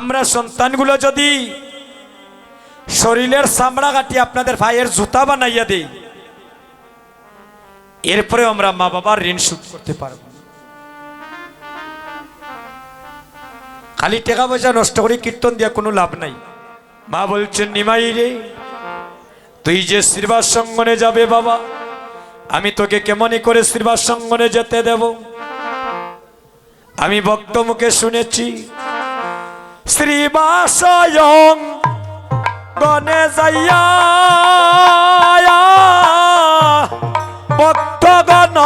আমরা সন্তানগুলো যদি শরীরের চামড়া কাটি আপনাদের ভাইয়ের জুতা বানাইয়া দেই এরপরে আমরা মা বাবার ঋণ শোধ করতে পারব খালি টাকা পয়সা নষ্ট করে কীর্তন দিয়া কোনো লাভ নাই। মা বলছেন, নিমাই রে, তুই যে শ্রীবাস সঙ্গনে যাবে বাবা, আমি তোকে কেমনই করে শ্রীবাস সঙ্গনে যেতে দেব? আমি ভক্ত মুখে শুনেছি শ্রীবাসয়ং যাইয়া ভক্তগণ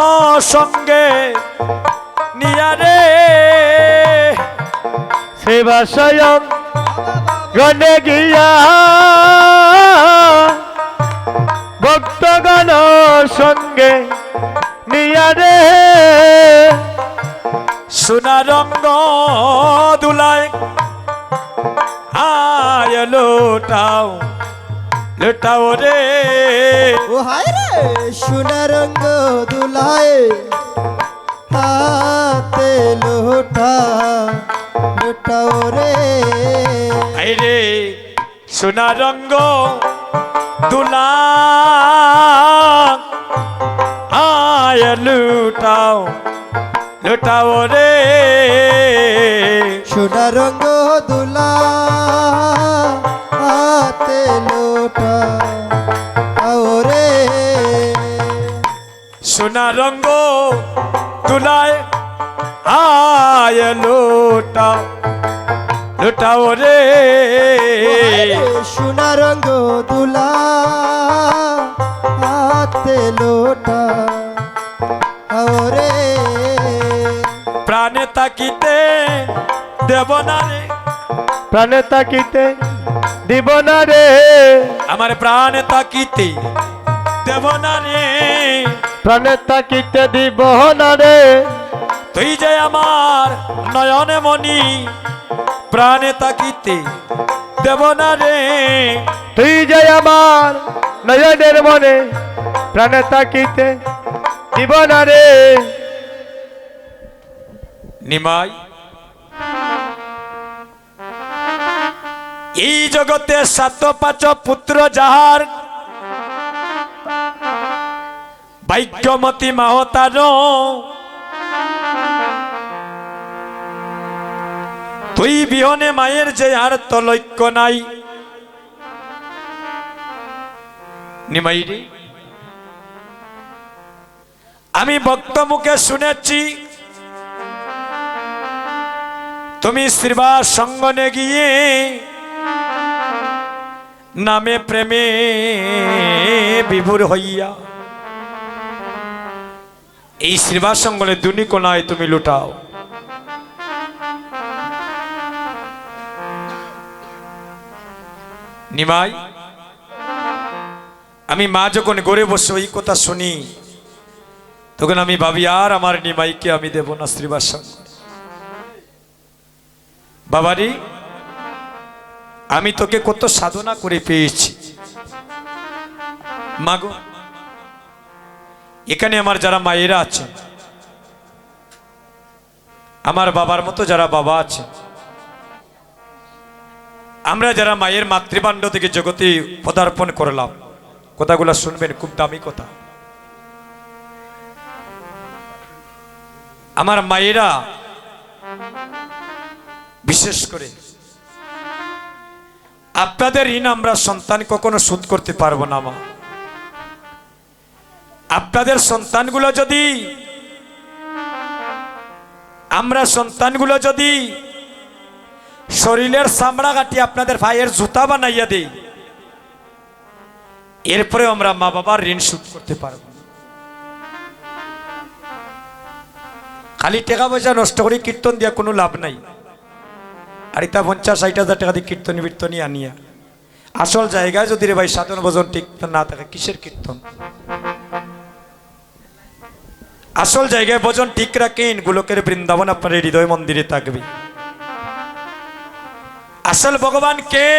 সঙ্গে নিয়ারে স্বয়ং গণে গিয়া ভক্তগণ সঙ্গে নিয়ারে সোনা রঙ্গ দুলায় লোটাও লোটাও রে। ও হায় রে সোনার রঙ্গ দুলায় হাতে লোটা লোটাও রে। আই রে সোনা রঙ্গ দুলা আয় লুটাও লুটাও রে। সোনার রঙ্গ দুলা সোনা রঙ্গ দুলায় আয় লুটাও লুটাও রে সোনার রঙ্গ দুলা হাতে লোটা আও রে প্রাণে তাকিতে দেব না রে প্রাণে তাকিতে দিব না রে আমার প্রাণে তাকিতে দেব না রে প্রাণে তাকিতে দিব না রে তুই যে আমার নয়নে মনি প্রাণে তাকিতে দেব না রে। তুই যে আমার নয়নের মনে প্রাণে তাকিতে দিব না রে। নিমাই এই জগতে সাত পাঁচ পুত্র যাহার ভাগ্যমতী মাহতার তুই বিহনে মায়ের যে আর তলৈক্য নাই। আমি ভক্ত মুখে শুনেছি, তুমি শ্রীবাস সঙ্গনে গিয়ে নামে প্রেমে বিভুর হইয়া এই শ্রীবাস সঙ্গনে দুনি কোনায় তুমি লুটাও। নিমাই, আমি মা যখন গড়ে বসে ওই কথা শুনি, তখন আমি ভাবি, আর আমার নিমাইকে আমি দেব না শ্রীবাস সঙ্গ বাবারি আমি তোকে কত সাধনা করে পেয়েছি। মাগো এখানে আমার যারা মায়েরা আছে আমার বাবার মতো যারা বাবা আছে আমরা যারা মায়ের মাতৃভাণ্ড থেকে জগতে পদার্পণ করলাম, কথাগুলো শুনবেন, খুব দামি কথা। আমার মায়েরা বিশেষ করে, আপনাদের ঋণ আমরা সন্তান কখনো শোধ করতে পারব না, মা। আপনাদের সন্তানগুলো যদি, আমরা সন্তানগুলো যদি শরীরের চামড়া কাটি আপনাদের ভাইয়ের জুতা বানাইয়া দেই এরপরে আমরা মা বাবার ঋণ শোধ করতে পারব। খালি টাকা পয়সা নষ্ট করে কীর্তন দিয়া কোনো লাভ নাই। আর এটা পঞ্চাশ, ষাট হাজার টাকা দিয়ে কীর্তনী বীর্তনী আনিয়া। আসল জায়গায় যদি রে ভাই সাধন ভোজন ঠিক না থাকে, কিসের কীর্তন? আসল জায়গায় ভোজন ঠিক রাখেন, গোলকের বৃন্দাবন আপনার হৃদয় মন্দিরে থাকবে। আসল ভগবান কে?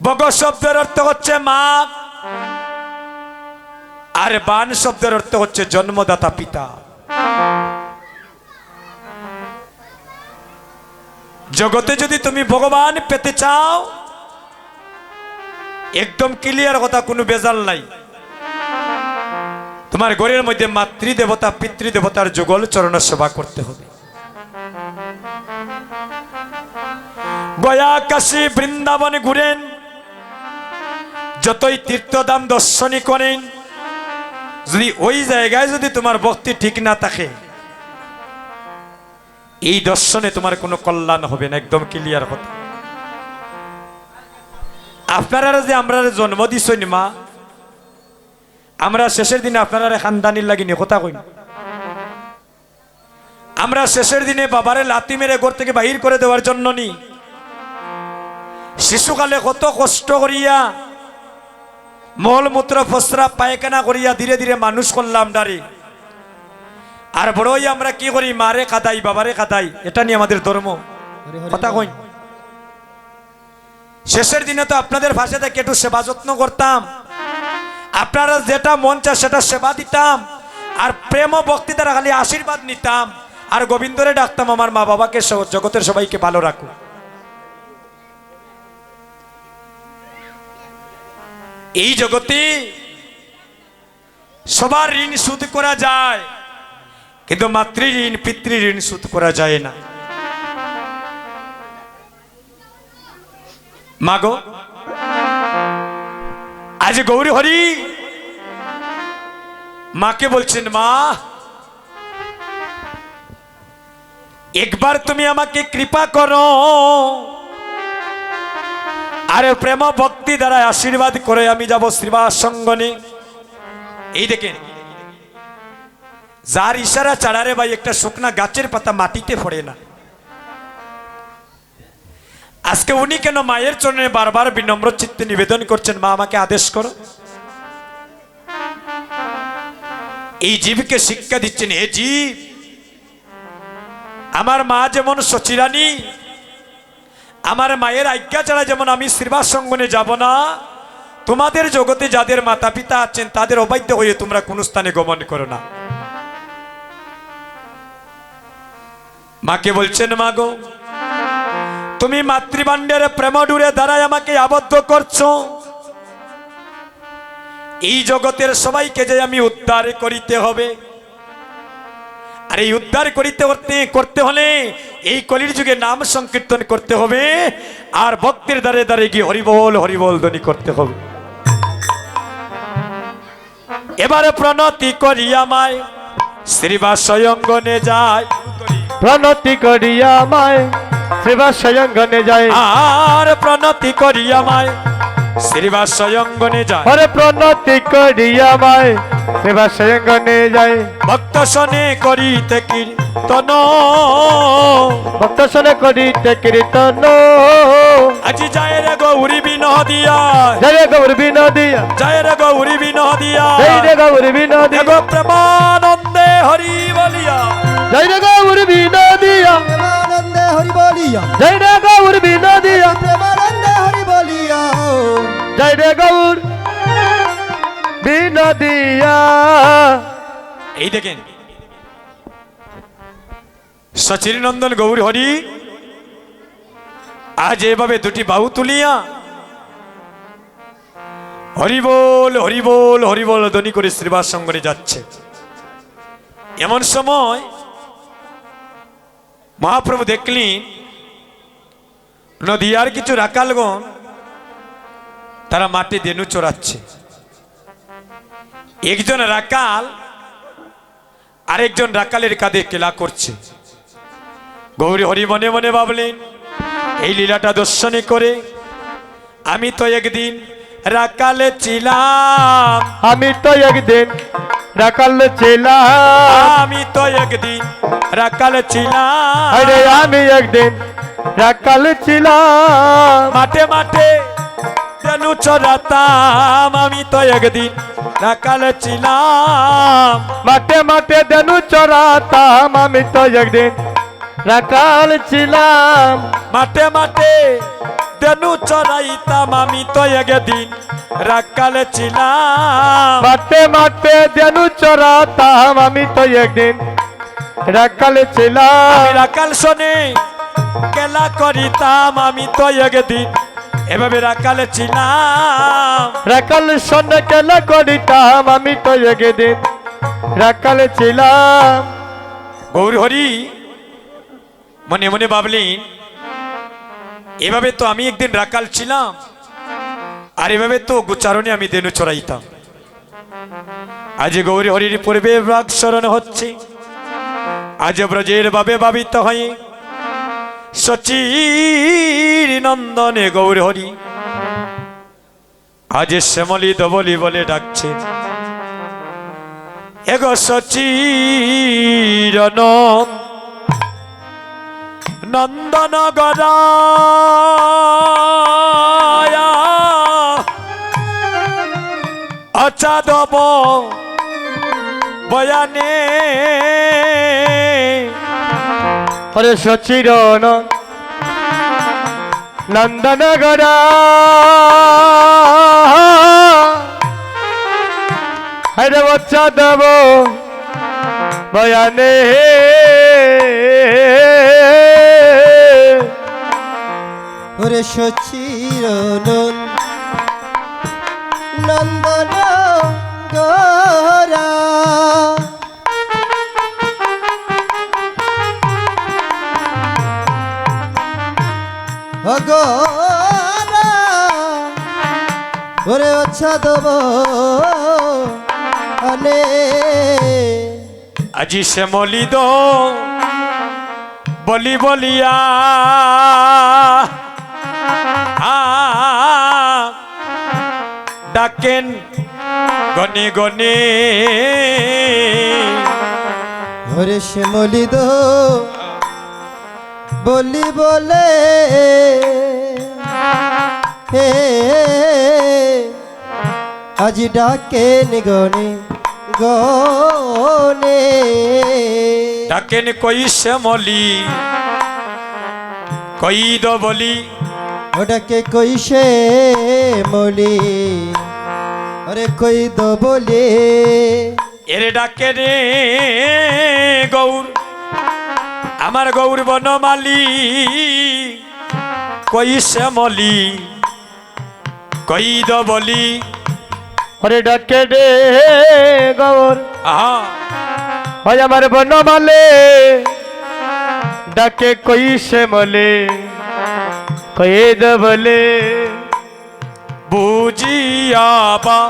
বগ শব্দের অর্থ হচ্ছে মা, আর বান শব্দের অর্থ হচ্ছে জন্মদাতা পিতা। জগতে যদি তুমি ভগবান পেতে চাও, একদম ক্লিয়ার কথা, কোনো বেজাল নাই। তোমার ঘরের মধ্যে মাতৃদেবতা, পিতৃদেবতার যুগল চরণ সেবা করতে হবে। গয়া কাশী বৃন্দাবনে ঘুরেন, যতই তীর্থদাম দর্শনী করেন, যদি ওই জায়গায় যদি তোমার ভক্তি ঠিক না থাকে, এই দর্শনে তোমার কোনো কল্যাণ হবে না, একদম ক্লিয়ার কথা। আপনারা যে আমরা জন্ম দিছই মা আমরা শেষের দিনে আপনারা খানদানির লাগিনি কথা কই আমরা শেষের দিনে বাবারে লাতি মেরে ঘর থেকে বাহির করে দেওয়ার জন্য নি। শিশুকালে কত কষ্ট করিয়া মলমূত্র ফসরা পায়খানা করিয়া ধীরে ধীরে মানুষ করলাম ডারে আর বড়ই আমরা কি করি মারে কাদাই বাবারে কাদাই এটা নিয়ে আমাদের ধর্ম। কথা কই শেষের দিনে তো আপনাদের ভাষা থেকে একটু সেবা যত্ন করতাম। আপনারা যেটা মন চায় সেটা সেবা দিতাম, আর প্রেম ও ভক্তি দ্বারা খালি আশীর্বাদ নিতাম। আর গোবিন্দরে ডাকতাম, আমার মা বাবাকে জগতের সবাইকে ভালো রাখো। এই জগতে সবার ঋণ সুদ করা যায়, কিন্তু মাতৃ ঋণ, পিতৃ ঋণ সুদ করা যায় না। মাগো আজ গৌরী হরি। মাকে বলছেন, মা, একবার তুমি আমাকে কৃপা করো আরে প্রেম ভক্তি দ্বারা আশীর্বাদ করে আমি যাব শ্রীবাস সঙ্গনে এই দেখেন, যার ইশারা চাড়ারে ভাই, একটা শুকনা গাছের পাতা মাটিতে পড়ে না। আজকে উনি কেন মায়ের চরণে বারবার বিনম্র চিত্তে নিবেদন করছেন? মা, আমাকে আদেশ করো। এই জীবকে শিক্ষা দিচ্ছেন হে জীব। আমার মা যেমন সচিরানী, আমার মায়ের আজ্ঞা ছাড়া যেমন আমি শ্রীবাস সঙ্গনে যাব না, তোমাদের জগতে যাদের মাতা পিতা আছেন, তাদের অবাধ্য হয়ে তোমরা কোন স্থানে গমন করো না। মাকে বলছেন, মা গো তুমি মাতৃভাণ্ডের প্রেম ডুরে দ্বারাই আমাকে আবদ্ধ করছ। এই জগতের সবাইকে যে আমি উদ্ধার করিতে হবে। আর এই উদ্ধার করিতে করতে করতে হলে এই কলির যুগে নাম সংকীর্তন করতে হবে আর ভক্তের দ্বারে দ্বারে গিয়ে হরিবল হরিবল ধ্বনি করতে হবে। এবারে প্রণতি করি আমায় শ্রীবাস স্বয়ঙ্গনে যায় প্রণতি করিয়া মায় শ্রীবাস স্বয়ংগনে যায় আর প্রণতি করি আমায় শ্রীবাস স্বয়ঙ্গনে যায় পরে প্রণতি করিয়া মায় শ্রীবাস স্বয়ংগনে যায় ভক্ত শনে করিতে কীর্তন। ভক্ত শনে করিতে কীর্তন। আজি যায় রে গৌরী বিনোদিয়া। জয় গৌর বিনোদিয়া। জয় রে গৌরী বিনোদিয়া। জয় রে গৌর বিনোদিয়া। দেব প্রেমানন্দে জয় রে গৌর বিনোদিয়া প্রেমানন্দে হরি বলিয়া জয় রে গৌর বিনোদিয়া এই দেখেন। সচির নন্দন গৌর হরি আজ এভাবে দুটি বাহু তুলিয়া হরিবোল হরিবোল হরিবোল ধ্বনি করে শ্রীবাস সঙ্গরে যাচ্ছে। এমন সময় মহাপ্রভু দেখলেন নদিয়ার কিছু রাকালগণ তারা মাটি দেনু চড়াচ্ছে। একজন রাকাল আরেকজন রাকালের কাঁধে কেলা করছে। গৌরী হরি মনে মনে ভাবলেন এই লীলাটা দর্শনে করে আমি তো একদিন রাকালে ছিলাম। আমি তো একদিন রাখাল ছিলাম। আমি তো একদিন রাকালে ছিলাম। আরে আমি একদিন রাখাল ছিলাম মাঠে মাঠে তেনু চড়াতাম আমি তো একদিন রাকালে ছিলাম। মাঠে মাঠে দেনু চড়াতাম আমি তো একদিন রাখাল ছিলাম। মাঠে মাঠে তেনু চড়াইতাম আমি তো একদিন রাকালে ছিলাম। মাঠে মাঠে দেনু চড়াতাম আমি তো একদিন রাখাল ছিলাম। রাকাল শোনে কেলা খেলা করিতাম আমি তো একদিন। এভাবে রাখালে ছিলাম। রাকাল সন্ধ্যা খেলা করিতাম আমি তো একদিন। রাকালে ছিলাম। গৌর হরি মনে মনে ভাবলেন এভাবে তো আমি একদিন রাকাল ছিলাম আর এভাবে তো গোচারণে আমি দেনু চড়াইতাম আজ গৌরী হরির পূর্বে রাগ স্মরণ হচ্ছে আজ ব্রজের বাবে ভাবিত হয়ে সচির নন্দনে গৌর হরি। আজ শ্যামলী দবলি বলে ডাকছে। এগো সচির নন্দন গরায়া অচাদব বয়ানে হরে সচিরন নন্দনগরা। হরে বাচ্চা দেব বয়ানে। ওরে সচির নন্দন গরা অগরা ওরে আচ্ছা দেব আনে। আজি শ্যামলি দো বলি বলিয়া আ, ডাকেন গনে গনে। হরে শ্যামলিদ বলি বলে হে আজি ডাকে নিগনে গনে ডাকেন কই শ্যামলি কই দ বলি। ওটাকে কইছে মলি আরে কই দো বলে। এরে ডাকে রে গৌর। আমার গৌর বনমালি কই শ্যামলি কই দ বলি। হরে ডাকে দে গৌর। হয় আমার বনমালে ডাকে কইছে মলে কয়ে দে বলে। বুঝিয়া বা